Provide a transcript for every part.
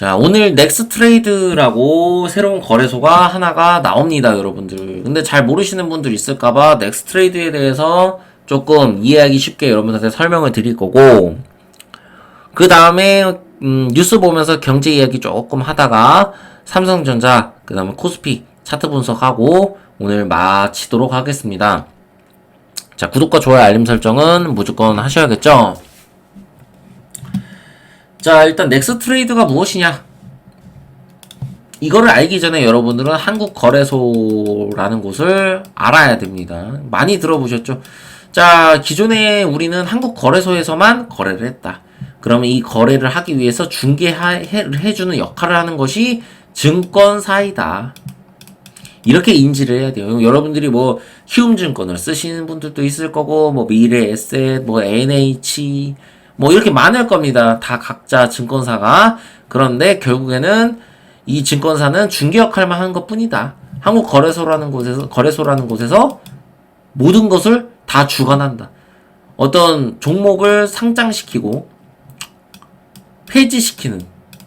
자, 오늘 넥스 트레이드라고 새로운 거래소가 하나가 나옵니다, 여러분들. 근데 잘 모르시는 분들 있을까봐 넥스 트레이드에 대해서 조금 이해하기 쉽게 여러분들한테 설명을 드릴 거고, 그 다음에, 음, 뉴스 보면서 경제 이야기 조금 하다가, 삼성전자, 그 다음에 코스피 차트 분석하고, 오늘 마치도록 하겠습니다. 자, 구독과 좋아요, 알림 설정은 무조건 하셔야겠죠? 자, 일단 넥스 트레이드가 무엇이냐? 이거를 알기 전에 여러분들은 한국거래소라는 곳을 알아야 됩니다. 많이 들어보셨죠? 자, 기존에 우리는 한국거래소에서만 거래를 했다. 그러면 이 거래를 하기 위해서 중개를 해주는 역할을 하는 것이 증권사이다. 이렇게 인지를 해야 돼요. 여러분들이 뭐 키움증권을 쓰시는 분들도 있을 거고, 뭐 미래에셋, 뭐 NH, 뭐 이렇게 많을 겁니다. 다 각자 증권사가. 그런데 결국에는 이 증권사는 중개 역할만 하는 것 뿐이다. 한국 거래소라는 곳에서, 거래소라는 곳에서 모든 것을 다 주관한다. 어떤 종목을 상장시키고 폐지시키는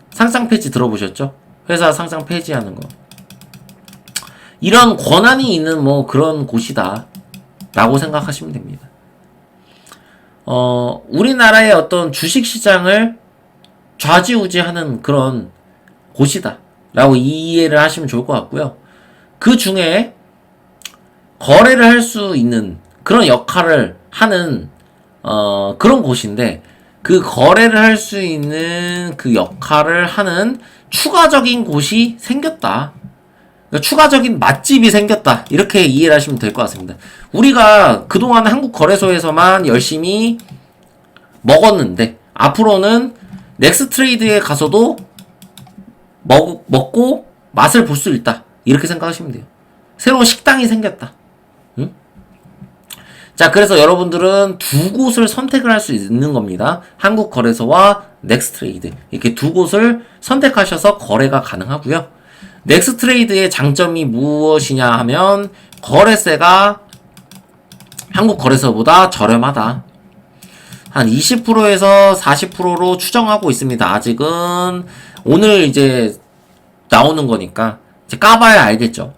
상장 폐지 들어보셨죠? 회사 상장 폐지하는 거. 이런 권한이 있는 뭐 그런 곳이다. 라고 생각하시면 됩니다. 어, 우리나라의 어떤 주식 시장을 좌지우지하는 그런 곳이다. 라고 이해를 하시면 좋을 것 같고요. 그 중에 거래를 할 수 있는 그런 역할을 하는 어, 그런 곳인데 그 거래를 할 수 있는 그 역할을 하는 추가적인 곳이 생겼다. 추가적인 맛집이 생겼다. 이렇게 이해를 하시면 될 것 같습니다. 우리가 그동안 한국 거래소에서만 열심히 먹었는데 앞으로는 넥스 트레이드에 가서도 먹, 먹고 맛을 볼 수 있다. 이렇게 생각하시면 돼요. 새로운 식당이 생겼다. 응? 자, 그래서 여러분들은 두 곳을 선택을 할 수 있는 겁니다. 한국 거래소와 넥스트레이드. 이렇게 두 곳을 선택하셔서 거래가 가능하고요. 넥스트레이드의 장점이 무엇이냐 하면 거래세가 한국 거래소보다 저렴하다. 한 20%에서 40%로 추정하고 있습니다. 아직은 오늘 이제 나오는 거니까 이제 까봐야 알겠죠.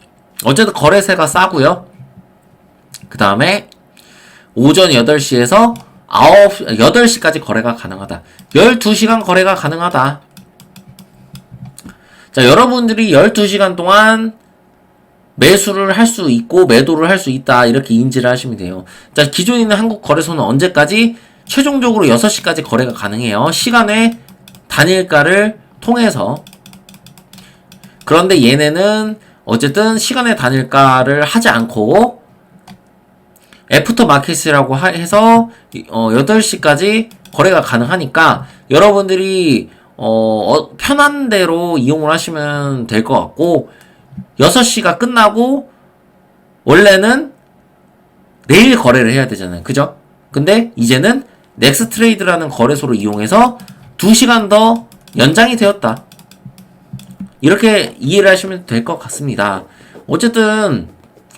어쨌든 거래세가 싸고요. 그 다음에 오전 8시에서 9, 8시까지 거래가 가능하다. 12시간 거래가 가능하다. 자, 여러분들이 12시간 동안 매수를 할 수 있고 매도를 할 수 있다. 이렇게 인지를 하시면 돼요. 자, 기존에 있는 한국 거래소는 언제까지? 최종적으로 6시까지 거래가 가능해요. 시간의 단일가를 통해서. 그런데 얘네는 어쨌든 시간의 단일가를 하지 않고 애프터 마켓이라고 해서 어 8시까지 거래가 가능하니까 여러분들이 어, 어, 편한 대로 이용을 하시면 될 것 같고 6시가 끝나고 원래는 내일 거래를 해야 되잖아요. 그죠? 근데 이제는 넥스 트레이드라는 거래소를 이용해서 2시간 더 연장이 되었다. 이렇게 이해를 하시면 될 것 같습니다. 어쨌든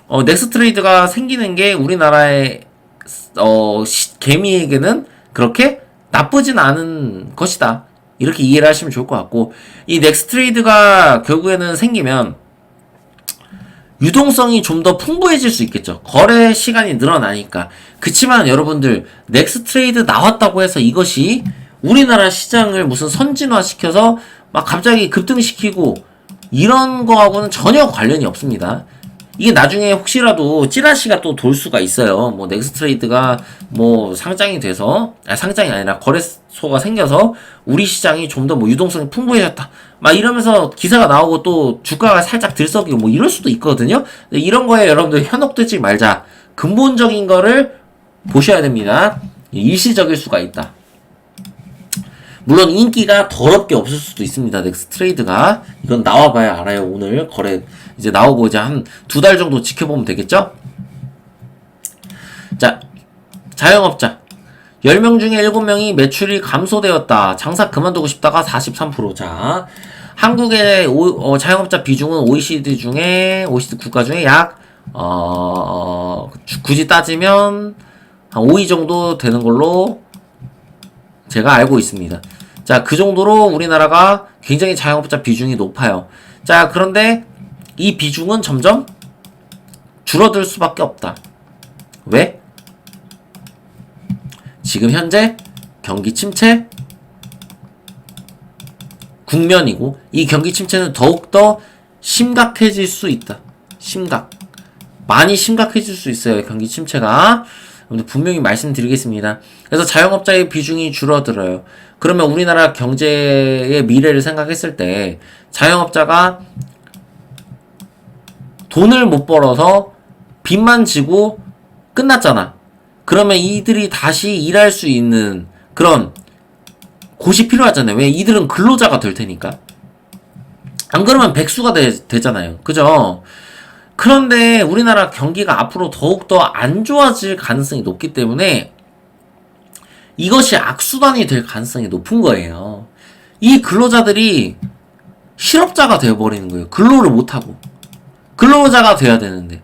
어, 넥스 트레이드가 생기는 게 우리나라의 어, 시, 개미에게는 그렇게 나쁘진 않은 것이다. 이렇게 이해를 하시면 좋을 것 같고 이 넥스트레이드가 결국에는 생기면 유동성이 좀 더 풍부해질 수 있겠죠. 거래 시간이 늘어나니까. 그치만 여러분들 넥스트레이드 나왔다고 해서 이것이 우리나라 시장을 무슨 선진화 시켜서 막 갑자기 급등시키고 이런 거하고는 전혀 관련이 없습니다. 이게 나중에 혹시라도 찌라시가 또 돌 수가 있어요. 뭐 넥스트레이드가 뭐 상장이 돼서 아니 상장이 아니라 거래소가 생겨서 우리 시장이 좀 더 뭐 유동성이 풍부해졌다. 막 이러면서 기사가 나오고 또 주가가 살짝 들썩이고 뭐 이럴 수도 있거든요. 이런 거에 여러분들 현혹되지 말자. 근본적인 거를 보셔야 됩니다. 일시적일 수가 있다. 물론 인기가 더럽게 없을 수도 있습니다. 넥스트레이드가 이건 나와봐야 알아요. 오늘 거래 이제 나오고 이제 한 두 달 정도 지켜보면 되겠죠? 자, 자영업자 10명 중에 7명이 매출이 감소되었다. 장사 그만두고 싶다가 43%. 자, 한국의 오, 어, 자영업자 비중은 OECD 중에 OECD 국가 중에 약 어, 굳이 따지면 한 5위 정도 되는 걸로 제가 알고 있습니다. 자, 그 정도로 우리나라가 굉장히 자영업자 비중이 높아요. 자, 그런데 이 비중은 점점 줄어들 수밖에 없다. 왜? 지금 현재 경기 침체 국면이고 이 경기 침체는 더욱더 심각해질 수 있다. 심각. 많이 심각해질 수 있어요. 경기 침체가. 분명히 말씀드리겠습니다. 그래서 자영업자의 비중이 줄어들어요. 그러면 우리나라 경제의 미래를 생각했을 때 자영업자가 돈을 못 벌어서 빚만 지고 끝났잖아. 그러면 이들이 다시 일할 수 있는 그런 곳이 필요하잖아요. 왜 이들은 근로자가 될 테니까. 안 그러면 백수가 되, 잖아요 그죠? 그런데 우리나라 경기가 앞으로 더욱더 안 좋아질 가능성이 높기 때문에 이것이 악순환이 될 가능성이 높은 거예요. 이 근로자들이 실업자가 되어버리는 거예요. 근로를 못하고. 근로자가 돼야 되는데.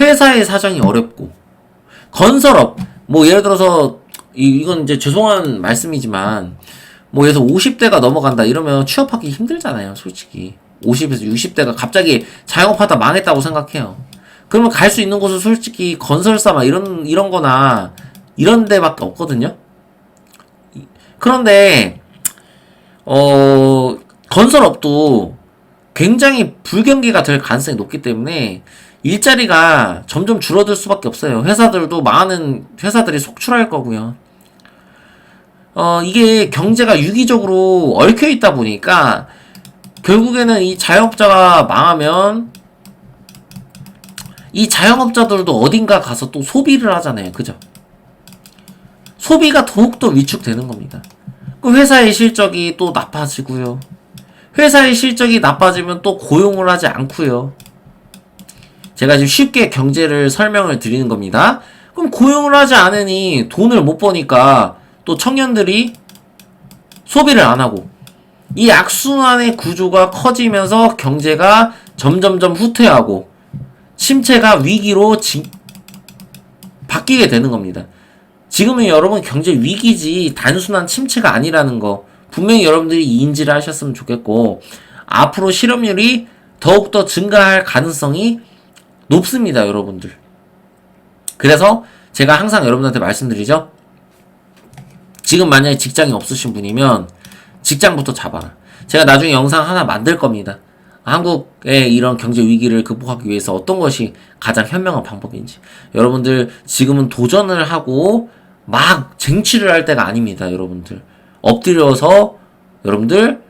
회사의 사정이 어렵고. 건설업. 뭐 예를 들어서, 이, 이건 이제 죄송한 말씀이지만, 뭐 예를 들어서 50대가 넘어간다 이러면 취업하기 힘들잖아요, 솔직히. 50에서 60대가 갑자기 자영업하다 망했다고 생각해요. 그러면 갈 수 있는 곳은 솔직히 건설사 막 이런 이런 거나 이런 데밖에 없거든요. 그런데 어 건설업도 굉장히 불경기가 될 가능성이 높기 때문에 일자리가 점점 줄어들 수밖에 없어요. 회사들도 많은 회사들이 속출할 거고요. 어 이게 경제가 유기적으로 얽혀 있다 보니까 결국에는 이 자영업자가 망하면 이 자영업자들도 어딘가 가서 또 소비를 하잖아요. 그죠? 소비가 더욱더 위축되는 겁니다. 그 회사의 실적이 또 나빠지고요. 회사의 실적이 나빠지면 또 고용을 하지 않고요. 제가 지금 쉽게 경제를 설명을 드리는 겁니다. 그럼 고용을 하지 않으니 돈을 못 버니까 또 청년들이 소비를 안 하고 이 악순환의 구조가 커지면서 경제가 점점점 후퇴하고 침체가 위기로 지, 바뀌게 되는 겁니다. 지금은 여러분 경제 위기지 단순한 침체가 아니라는 거 분명히 여러분들이 인지를 하셨으면 좋겠고 앞으로 실업률이 더욱더 증가할 가능성이 높습니다, 여러분들. 그래서 제가 항상 여러분한테 말씀드리죠. 지금 만약에 직장이 없으신 분이면 직장부터 잡아라. 제가 나중에 영상 하나 만들 겁니다. 한국의 이런 경제 위기를 극복하기 위해서 어떤 것이 가장 현명한 방법인지. 여러분들 지금은 도전을 하고 막 쟁취를 할 때가 아닙니다, 여러분들. 엎드려서 여러분들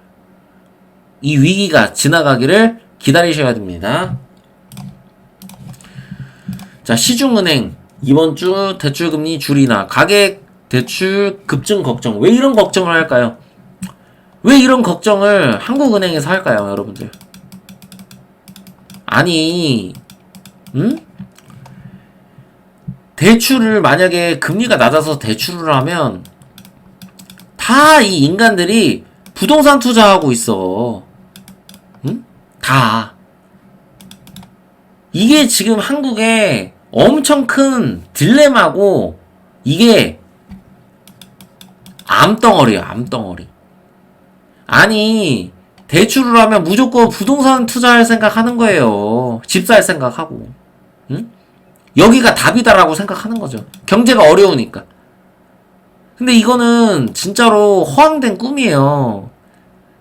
이 위기가 지나가기를 기다리셔야 됩니다. 자, 시중은행 이번 주 대출금리 줄이나 가계 대출 급증 걱정. 왜 이런 걱정을 할까요? 왜 이런 걱정을 한국은행에서 할까요, 여러분들? 아니, 응? 대출을 만약에 금리가 낮아서 대출을 하면 다 이 인간들이 부동산 투자하고 있어. 응? 다. 이게 지금 한국의 엄청 큰 딜레마고 이게 암덩어리야, 암덩어리. 아니 대출을 하면 무조건 부동산 투자할 생각하는 거예요. 집 살 생각하고. 응? 여기가 답이다라고 생각하는 거죠. 경제가 어려우니까. 근데 이거는 진짜로 허황된 꿈이에요.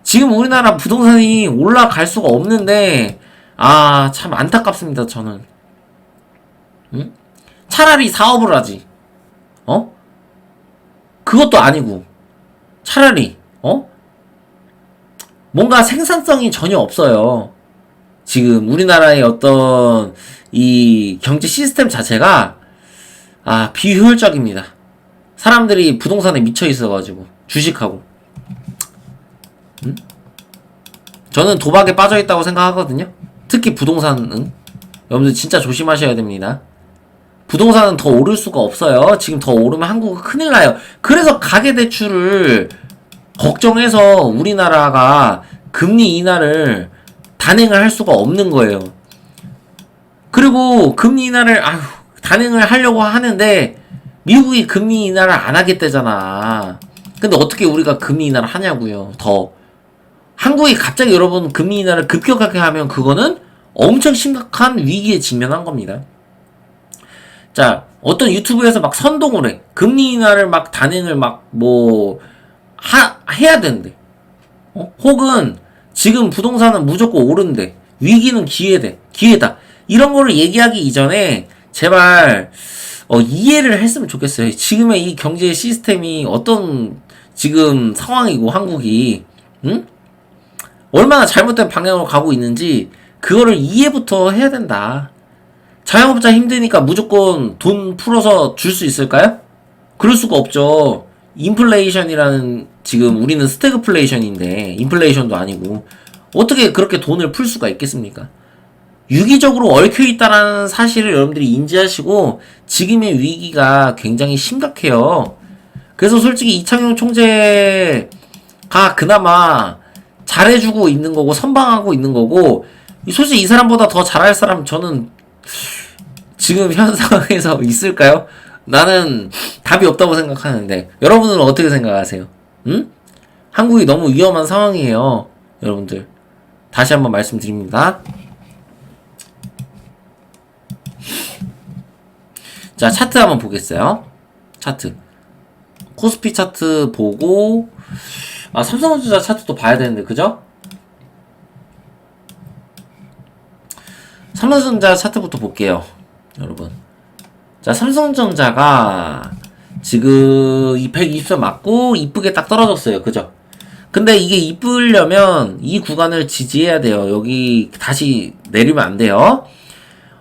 지금 우리나라 부동산이 올라갈 수가 없는데, 아, 참 안타깝습니다, 저는. 응? 차라리 사업을 하지. 어? 그것도 아니고. 차라리, 어? 뭔가 생산성이 전혀 없어요. 지금 우리나라의 어떤 이 경제 시스템 자체가 아 비효율적입니다. 사람들이 부동산에 미쳐 있어가지고 주식하고 음? 저는 도박에 빠져 있다고 생각하거든요. 특히 부동산은 여러분들 진짜 조심하셔야 됩니다. 부동산은 더 오를 수가 없어요. 지금 더 오르면 한국은 큰일 나요. 그래서 가계대출을 걱정해서 우리나라가 금리 인하를 단행을 할 수가 없는 거예요. 그리고 금리 인하를 아휴, 단행을 하려고 하는데 미국이 금리 인하를 안 하겠다잖아. 근데 어떻게 우리가 금리 인하를 하냐고요. 더 한국이 갑자기 여러분 금리 인하를 급격하게 하면 그거는 엄청 심각한 위기에 직면한 겁니다. 자, 어떤 유튜브에서 막 선동을 해. 금리 인하를 막 단행을 막 뭐 해야 되는데. 어? 혹은 지금 부동산은 무조건 오른대. 위기는 기회대. 기회다. 이런 거를 얘기하기 이전에 제발 어, 이해를 했으면 좋겠어요. 지금의 이 경제 시스템이 어떤 지금 상황이고 한국이 응? 얼마나 잘못된 방향으로 가고 있는지 그거를 이해부터 해야 된다. 자영업자 힘드니까 무조건 돈 풀어서 줄 수 있을까요? 그럴 수가 없죠. 인플레이션이라는 지금 우리는 스태그플레이션인데 인플레이션도 아니고 어떻게 그렇게 돈을 풀 수가 있겠습니까? 유기적으로 얽혀 있다라는 사실을 여러분들이 인지하시고 지금의 위기가 굉장히 심각해요. 그래서 솔직히 이창용 총재가 그나마 잘해주고 있는 거고 선방하고 있는 거고 솔직히 이 사람보다 더 잘할 사람 저는 지금 현 상황에서 있을까요? 나는 답이 없다고 생각하는데 여러분은 어떻게 생각하세요? 응? 한국이 너무 위험한 상황이에요. 여러분들 다시 한번 말씀드립니다. 자 차트 한번 보겠어요. 차트 코스피 차트 보고 아 삼성전자 차트도 봐야 되는데 그죠? 삼성전자 차트부터 볼게요. 여러분. 자, 삼성전자가 지금 220선 맞고 이쁘게 딱 떨어졌어요. 그죠? 근데 이게 이쁘려면 이 구간을 지지해야 돼요. 여기 다시 내리면 안 돼요.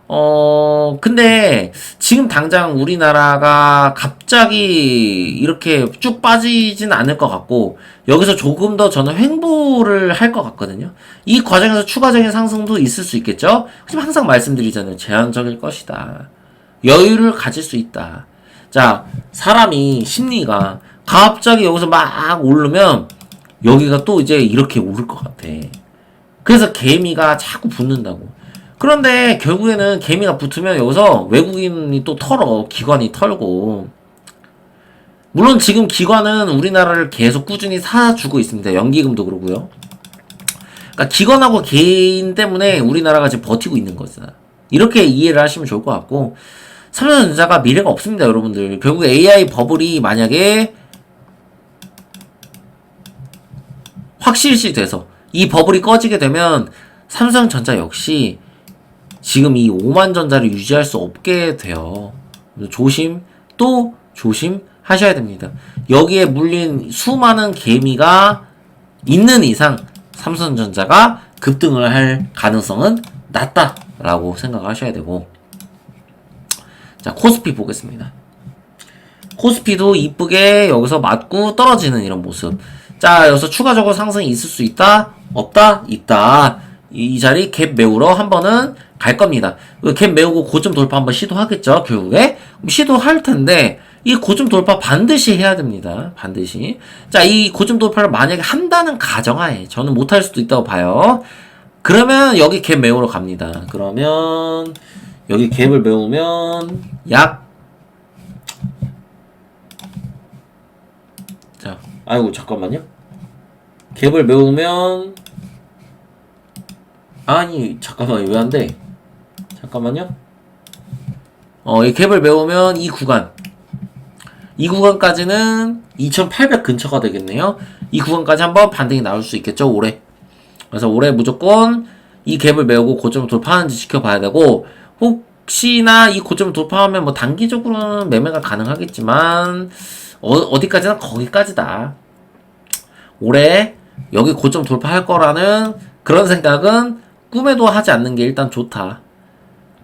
어, 근데 지금 당장 우리나라가 갑자기 이렇게 쭉 빠지진 않을 것 같고, 여기서 조금 더 저는 횡보를 할 것 같거든요. 이 과정에서 추가적인 상승도 있을 수 있겠죠? 하지만 항상 말씀드리잖아요. 제한적일 것이다. 여유를 가질 수 있다. 자, 사람이 심리가 갑자기 여기서 막 오르면 여기가 또 이제 이렇게 오를 것 같아. 그래서 개미가 자꾸 붙는다고. 그런데 결국에는 개미가 붙으면 여기서 외국인이 또 털어. 기관이 털고. 물론 지금 기관은 우리나라를 계속 꾸준히 사주고 있습니다. 연기금도 그러고요. 그러니까 기관하고 개인 때문에 우리나라가 지금 버티고 있는 거죠. 이렇게 이해를 하시면 좋을 것 같고 삼성전자가 미래가 없습니다, 여러분들. 결국 AI 버블이 만약에 확실시 돼서 이 버블이 꺼지게 되면 삼성전자 역시 지금 이 5만 전자를 유지할 수 없게 돼요. 조심 또 조심 하셔야 됩니다. 여기에 물린 수많은 개미가 있는 이상 삼성전자가 급등을 할 가능성은 낮다라고 생각하셔야 되고 자 코스피 보겠습니다. 코스피도 이쁘게 여기서 맞고 떨어지는 이런 모습. 자 여기서 추가적으로 상승이 있을 수 있다? 없다? 있다. 이 자리 갭 메우러 한 번은 갈 겁니다. 그갭 메우고 고점 돌파 한번 시도하겠죠, 결국에. 시도할 텐데, 이 고점 돌파 반드시 해야 됩니다. 반드시. 자, 이 고점 돌파를 만약에 한다는 가정하에, 저는 못할 수도 있다고 봐요. 그러면 여기 갭 메우러 갑니다. 그러면, 여기 갭을 메우면, 약, 자, 아이고, 잠깐만요. 갭을 메우면, 아니, 잠깐만, 왜 안 돼? 잠깐만요. 어, 이 갭을 메우면 이 구간. 이 구간까지는 2800 근처가 되겠네요. 이 구간까지 한번 반등이 나올 수 있겠죠, 올해. 그래서 올해 무조건 이 갭을 메우고 고점을 돌파하는지 지켜봐야 되고, 혹시나 이 고점을 돌파하면 뭐 단기적으로는 매매가 가능하겠지만, 어, 디까지나 거기까지다. 올해 여기 고점 돌파할 거라는 그런 생각은 꿈에도 하지 않는 게 일단 좋다.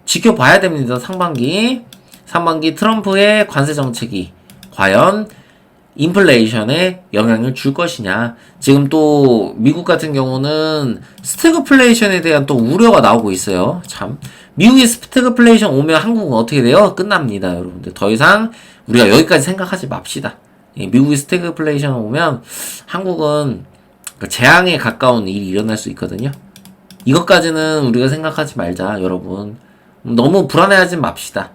지켜봐야 됩니다. 상반기. 상반기 트럼프의 관세 정책이 과연 인플레이션에 영향을 줄 것이냐. 지금 또 미국 같은 경우는 스태그플레이션에 대한 또 우려가 나오고 있어요. 참. 미국이 스태그플레이션 오면 한국은 어떻게 돼요? 끝납니다, 여러분들. 더 이상 우리가 여기까지 생각하지 맙시다. 예, 미국이 스태그플레이션 오면 한국은 그 재앙에 가까운 일이 일어날 수 있거든요. 이것까지는 우리가 생각하지 말자, 여러분. 너무 불안해하지 맙시다.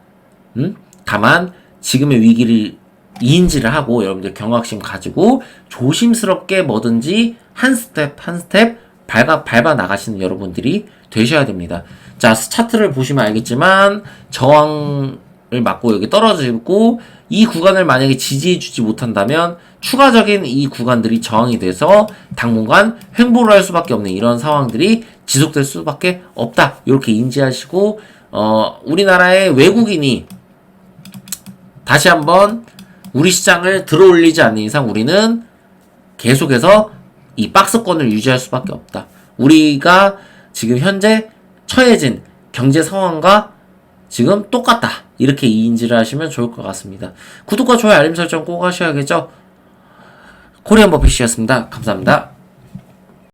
응? 다만 지금의 위기를 이인지를 하고 여러분들 경각심 가지고 조심스럽게 뭐든지 한 스텝 한 스텝 밟아, 밟아 나가시는 여러분들이 되셔야 됩니다. 자, 차트를 보시면 알겠지만 저항 을 맞고 여기 떨어지고 이 구간을 만약에 지지해 주지 못한다면 추가적인 이 구간들이 저항이 돼서 당분간 횡보를 할 수밖에 없는 이런 상황들이 지속될 수밖에 없다. 이렇게 인지하시고 어, 우리나라의 외국인이 다시 한번 우리 시장을 들어올리지 않는 이상 우리는 계속해서 이 박스권을 유지할 수밖에 없다. 우리가 지금 현재 처해진 경제 상황과 지금 똑같다. 이렇게 이인지를 하시면 좋을 것 같습니다. 구독과 좋아요, 알림 설정 꼭 하셔야겠죠? 코리안 버핏이었습니다. 감사합니다.